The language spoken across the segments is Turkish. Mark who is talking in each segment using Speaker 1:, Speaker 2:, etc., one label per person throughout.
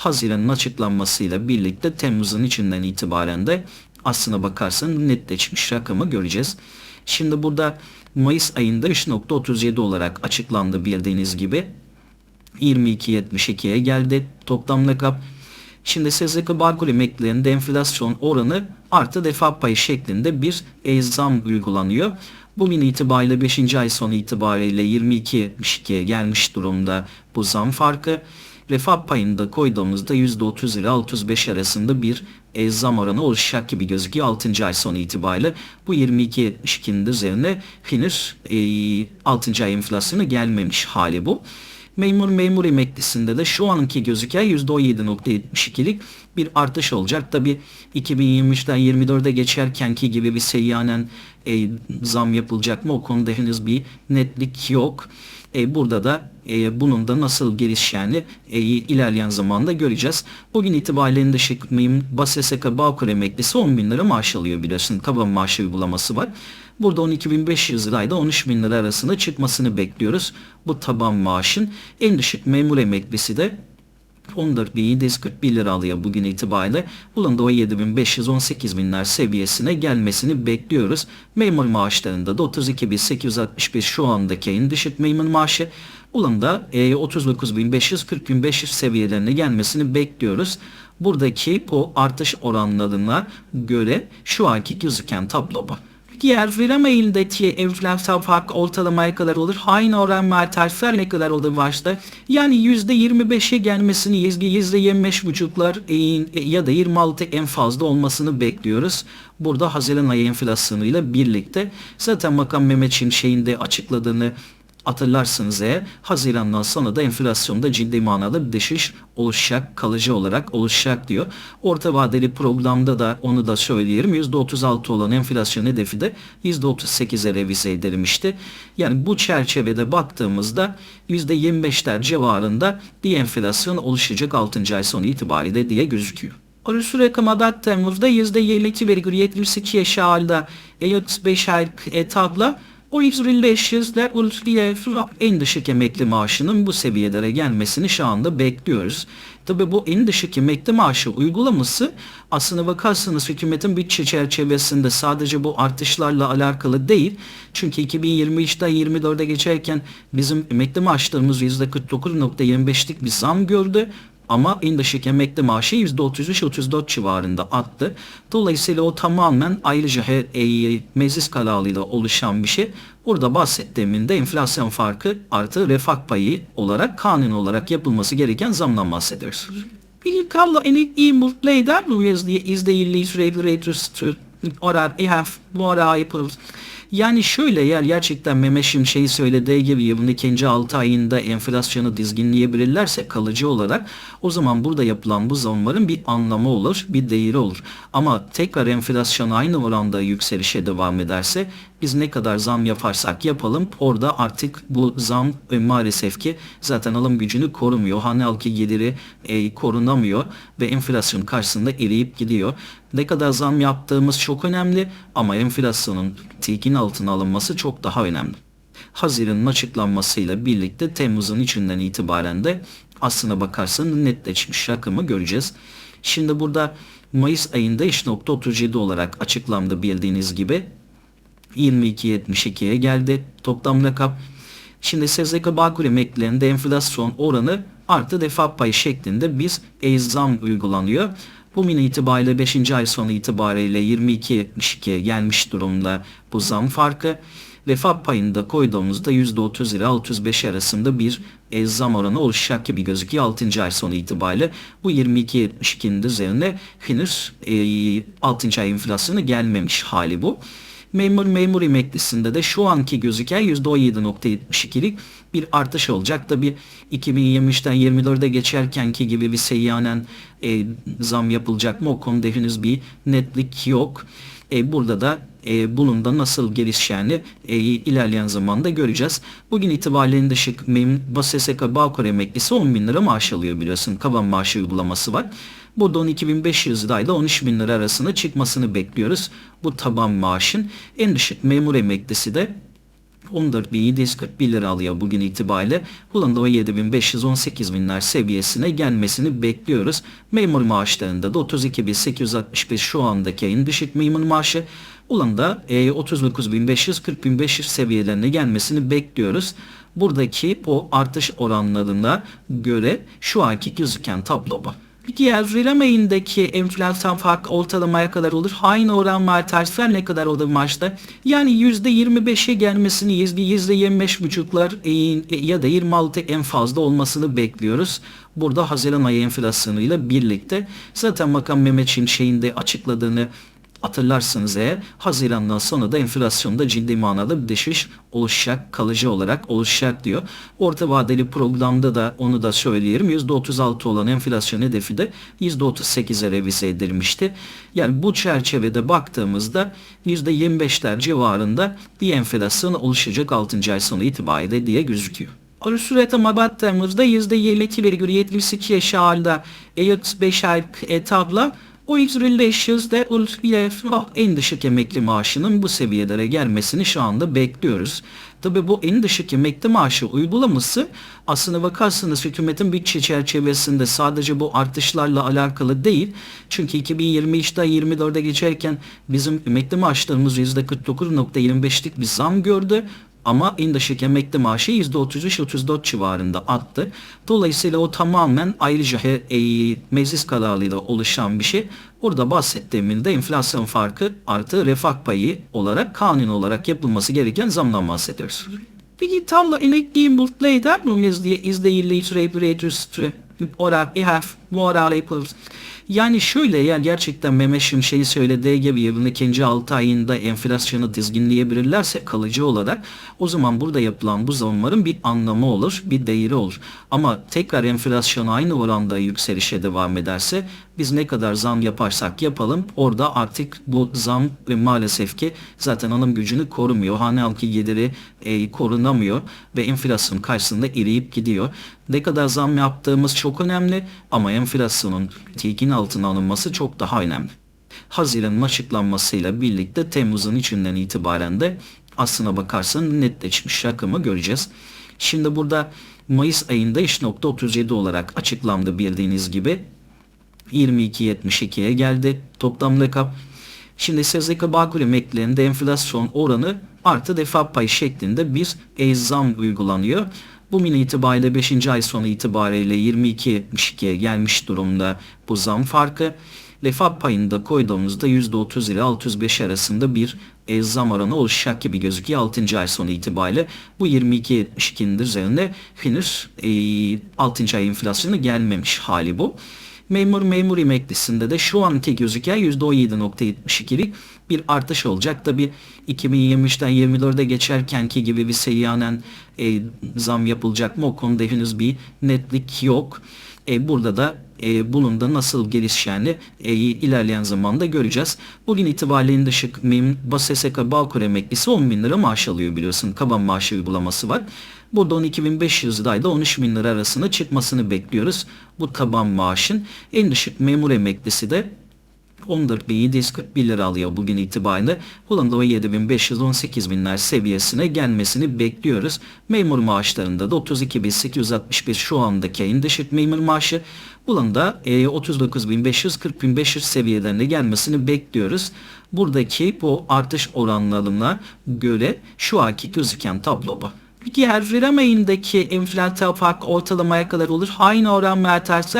Speaker 1: Haziran'ın açıklanmasıyla birlikte Temmuz'un içinden itibaren de aslına bakarsan netleşmiş rakamı göreceğiz. Şimdi burada Mayıs ayında 3.37 olarak açıklandı bildiğiniz gibi. 22.72'ye geldi toplam rakam. Şimdi SSK Bağkur emeklilerinde enflasyon oranı artı defa payı şeklinde bir zam uygulanıyor. Bugün itibariyle 5. ay sonu itibariyle 22.72'ye gelmiş durumda bu zam farkı. Refah payında koyduğumuzda %30 ile 35 arasında bir e, zam oranı oluşacak gibi gözüküyor 6. ay sonu itibariyle. Bu 22.72'nin üzerine henüz e, 6. ay enflasyonu gelmemiş hali bu. Memur memur emeklisinde de şu anki gözüken %17.72'lik bir artış olacak. Tabi 2023'ten 24'e geçerkenki gibi bir seyyanen e, zam yapılacak mı o konuda henüz bir netlik yok. E, burada da e, bunun da nasıl gelişeceğini e, ilerleyen zamanda göreceğiz. Bugün itibariyle Şık Mıyım BASSK Bağkur emeklisi 10 bin lira maaş alıyor biliyorsun. Taban maaşı uygulaması var. Burada 12.500 lirayla 13 bin lira arasında çıkmasını bekliyoruz. Bu taban maaşın en düşük memur emeklisi de 14.741 lira alıyor bugün itibariyle. Bunun da 17.500-18 binler seviyesine gelmesini bekliyoruz. Memur maaşlarında da 32.861 şu andaki en düşük memur maaşı. Bunun da e, 39.500-40.500 seviyelerine gelmesini bekliyoruz. Buradaki bu artış oranlarına göre şu anki gözüken tablo bu. Diğer verem eğildeki enflasyon farkı ortalamaya kadar olur. Aynı oran tarifler ne kadar olur başta. Yani %25'e gelmesini %25 buçuklar e, ya da 26 en fazla olmasını bekliyoruz. Burada Haziran ayı enflasyonuyla birlikte zaten Bakan Mehmet Şimşek'in de açıkladığını Hatırlarsınız eğer Haziran'dan sonra da enflasyonda ciddi manada bir düşüş oluşacak, kalıcı olarak oluşacak diyor. Orta vadeli programda da onu da söyleyelim. %36 olan enflasyon hedefi de %38'e revize edilmişti. Yani bu çerçevede baktığımızda %25'ler civarında bir enflasyon oluşacak 6. ay sonu itibariyle diye gözüküyor. Orası rakama Temmuz'da %52,72 yaşarda 35 aylık etabla o 500'ler ultiye en düşük emekli maaşının bu seviyelere gelmesini şu anda bekliyoruz. Tabi bu en düşük emekli maaşı uygulaması aslına bakarsanız hükümetin bütçe çerçevesinde sadece bu artışlarla alakalı değil. Çünkü 2023'ten 24'e geçerken bizim emekli maaşlarımız %49.25'lik bir zam gördü. Ama düşük emekli maaşı %33-34 civarında attı. Dolayısıyla o tamamen ayrıca her, e, meclis kararıyla oluşan bir şey. Burada bahsettiğimde de enflasyon farkı artı refah payı olarak kanun olarak yapılması gereken zamdan bahsediyoruz. Bir kablo en iyi mutlu eder mi? İzleyiciyi sürekli orar, ihaf, bu ara yapılır. Yani şöyle eğer gerçekten Mehmet Şimşek'in söylediği gibi yılın ikinci 6 ayında enflasyonu dizginleyebilirlerse kalıcı olarak o zaman burada yapılan bu zamların bir anlamı olur, bir değeri olur. Ama tekrar enflasyon aynı oranda yükselişe devam ederse biz ne kadar zam yaparsak yapalım orada artık bu zam e, maalesef ki zaten alım gücünü korumuyor. Hane halkı geliri e, korunamıyor ve enflasyon karşısında eriyip gidiyor. Ne kadar zam yaptığımız çok önemli ama enflasyonun tilkin altına alınması çok daha önemli. Haziran'ın açıklanmasıyla birlikte Temmuz'un içinden itibaren de aslına bakarsan netleşmiş rakamı göreceğiz. Şimdi burada Mayıs ayında 3.37 olarak açıklandı bildiğiniz gibi 22.72'ye geldi toplam rakam. Şimdi SSK Bağkur emeklilerinde enflasyon oranı artı defa payı şeklinde biz e zam uygulanıyor. Bugün itibariyle 5. ay sonu itibariyle 22.72'ye gelmiş durumda bu zam farkı. Refah payında koyduğumuzda %30 ile 35 arasında bir e, zam oranı oluşacak gibi gözüküyor 6. ay sonu itibariyle. Bu 22.72'nin üzerine henüz e, 6. ay enflasyonu gelmemiş hali bu. Memur memur emeklisinde de şu anki gözüken %17.72'lik bir artış olacak. Tabi 2023'ten 24'e geçerkenki gibi bir seyyanen e, zam yapılacak mı o konuda henüz bir netlik yok. E, burada da e, bunun da nasıl gelişeceğini e, ilerleyen zamanda göreceğiz. Bugün itibariyle şık BASSK Bağkur emeklisi 10 bin lira maaş alıyor biliyorsun. Kaban maaşı uygulaması var. Burada 12.500 lirayla 13 bin lira arasında çıkmasını bekliyoruz. Bu taban maaşın en düşük memur emeklisi de 14.741 lira alıyor bugün itibariyle. Bulanda o 7.518 binler seviyesine gelmesini bekliyoruz. Memur maaşlarında da 32.865 şu andaki en düşük memur maaşı. Bulanda e, 39.540.500 seviyelerine gelmesini bekliyoruz. Buradaki o artış oranlarına göre şu anki gözüken tablo bu. Diğer verilen ayındaki enflasyon farkı ortalamaya kadar olur. Aynı oran var tersler ne kadar olur Mart'ta? Yani %25'e gelmesini %25 buçuklar e, ya da 26 en fazla olmasını bekliyoruz. Burada Haziran ayı enflasyonuyla birlikte zaten Bakan Mehmet Şimşek'in de açıkladığını Hatırlarsınız eğer Haziran'dan sonra da enflasyonda ciddi manada bir düşüş oluşacak, kalıcı olarak oluşacak diyor. Orta vadeli programda da onu da söyleyelim. %36 olan enflasyon hedefi de %38'e revize edilmişti. Yani bu çerçevede baktığımızda %25'ler civarında bir enflasyon oluşacak 6. ay sonu itibariyle diye gözüküyor. Üretime baktığımızda %22,72 yaşarda EX5 ay etapla o de ulf en düşük emekli maaşının bu seviyelere gelmesini şu anda bekliyoruz. Tabi bu en düşük emekli maaşı uygulaması aslına bakarsanız hükümetin bütçe çerçevesinde sadece bu artışlarla alakalı değil. Çünkü 2023'te 24'e geçerken bizim emekli maaşlarımız %49.25'lik bir zam gördü. Ama en düşük emekli maaşı %33-34 civarında attı. Dolayısıyla o tamamen ayrıca e, meclis kararıyla oluşan bir şey. Burada bahsettiğimde enflasyon farkı artı refah payı olarak kanun olarak yapılması gereken zamdan bahsediyoruz. Peki tam da emekliyi mutlu eder mi izleyiciler olarak ihaf moral yapılır. Yani şöyle yani gerçekten Mehmet Şimşek'in söylediği gibi ikinci 6 ayında enflasyonu dizginleyebilirlerse kalıcı olarak o zaman burada yapılan bu zamların bir anlamı olur, bir değeri olur. Ama tekrar enflasyon aynı oranda yükselişe devam ederse biz ne kadar zam yaparsak yapalım orada artık bu zam ve maalesef ki zaten alım gücünü korumuyor. Hane halkı geliri e, korunamıyor ve enflasyon karşısında eriyip gidiyor. Ne kadar zam yaptığımız çok önemli ama enflasyonun tilkin altına alınması çok daha önemli. Haziran'ın açıklanmasıyla birlikte Temmuz'un içinden itibaren de aslına bakarsan netleşmiş rakamı göreceğiz. Şimdi burada Mayıs ayında 3.37 olarak açıklandı bildiğiniz gibi 22.72'ye geldi toplam rakam. Şimdi SSK Bağkur emeklilerinde enflasyon oranı artı defa pay şeklinde bir zam uygulanıyor. Bugün itibariyle 5. ay sonu itibariyle 22.72'ye gelmiş durumda bu zam farkı. Refah payında koyduğumuzda %30 ile 605 arasında bir e, zam oranı oluşacak gibi gözüküyor 6. ay sonu itibariyle. Bu 22.72'nin üzerinde henüz e, 6. ay enflasyonu gelmemiş hali bu. Memur memur emeklisinde de şu anki gözüken %17.72'lik bir artış olacak. Tabi 2023'ten 24'e geçerkenki gibi bir seyyanen e, zam yapılacak mı o konuda henüz bir netlik yok. E, burada da e, bunun da nasıl gelişeceğini e, ilerleyen zamanda göreceğiz. Bugün itibariyle dışı MİM, BASSK, Bağkur emeklisi 10 bin lira maaş alıyor biliyorsun. Kaban maaşı uygulaması var. Burada 12.500 lirayla 13 bin lira arasında çıkmasını bekliyoruz. Bu taban maaşın en düşük memur emeklisi de 14.741 lira alıyor bugün itibariyle. Hollanda o 7.518 binler seviyesine gelmesini bekliyoruz. Memur maaşlarında da 32.861 şu andaki en düşük memur maaşı. Hollanda e, 39.540.500 seviyelerine gelmesini bekliyoruz. Buradaki bu artış oranlarına göre şu anki gözüken tablo bu. Diğer verem ayındaki enflasyon farkı ortalamaya kadar olur. Aynı oran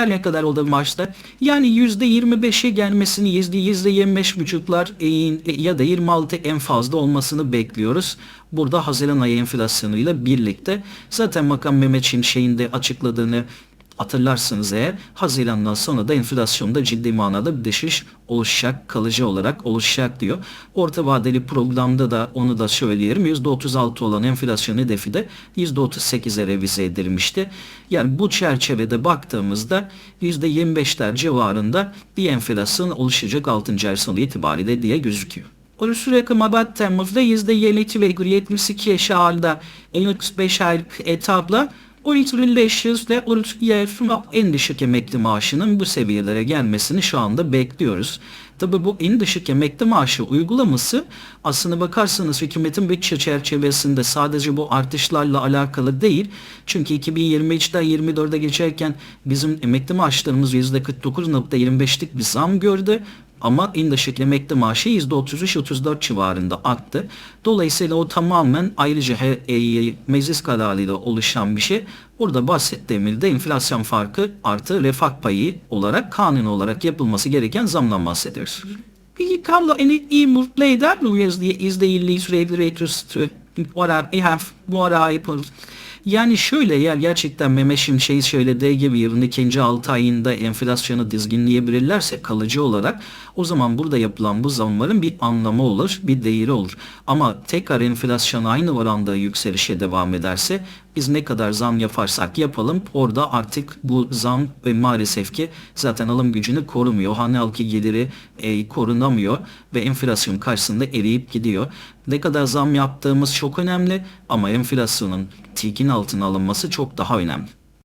Speaker 1: ne kadar olur Mart'ta? Yani %25'e gelmesini %25 buçuklar ya da 26 en fazla olmasını bekliyoruz. Burada Haziran ayı enflasyonuyla birlikte zaten Makam Mehmet Şimşek'in de açıkladığını Hatırlarsınız eğer Haziran'dan sonra da enflasyonda ciddi manada bir düşüş oluşacak, kalıcı olarak oluşacak diyor. Orta vadeli programda da onu da söyleyelim. %36 olan enflasyon hedefi de %38'e revize edilmişti. Yani bu çerçevede baktığımızda %25'ler civarında bir enflasyon oluşacak 6. ay sonu itibariyle diye gözüküyor. Orası rakama baktığımızda %72,72 yaşarda 5 aylık etapla 12.500 ile 12 en düşük emekli maaşının bu seviyelere gelmesini şu anda bekliyoruz. Tabi bu en düşük emekli maaşı uygulaması aslına bakarsanız hükümetin bütçe çerçevesinde sadece bu artışlarla alakalı değil. Çünkü 2023'ten 24'e geçerken bizim emekli maaşlarımız %49.25'lik bir zam gördü. Ama en emekli maaşı %33-34 civarında arttı. Dolayısıyla o tamamen ayrıca e, meclis kararıyla oluşan bir şey. Burada bahsettiğimizde enflasyon farkı artı refah payı olarak kanun olarak yapılması gereken zamdan bahsediyoruz. Peki Carlo, any email later is the is the least regulators to what I have what I put. Yani şöyle eğer gerçekten Mehmet Şimşek'in söylediği gibi yılın ikinci 6 ayında enflasyonu dizginleyebilirlerse kalıcı olarak o zaman burada yapılan bu zamların bir anlamı olur, bir değeri olur. Ama tekrar enflasyon aynı oranda yükselişe devam ederse biz ne kadar zam yaparsak yapalım orada artık bu zam ve maalesef ki zaten alım gücünü korumuyor. Hane halkı geliri e, korunamıyor ve enflasyon karşısında eriyip gidiyor. Ne kadar zam yaptığımız çok önemli ama enflasyonun tilkin altına alınması çok daha önemli.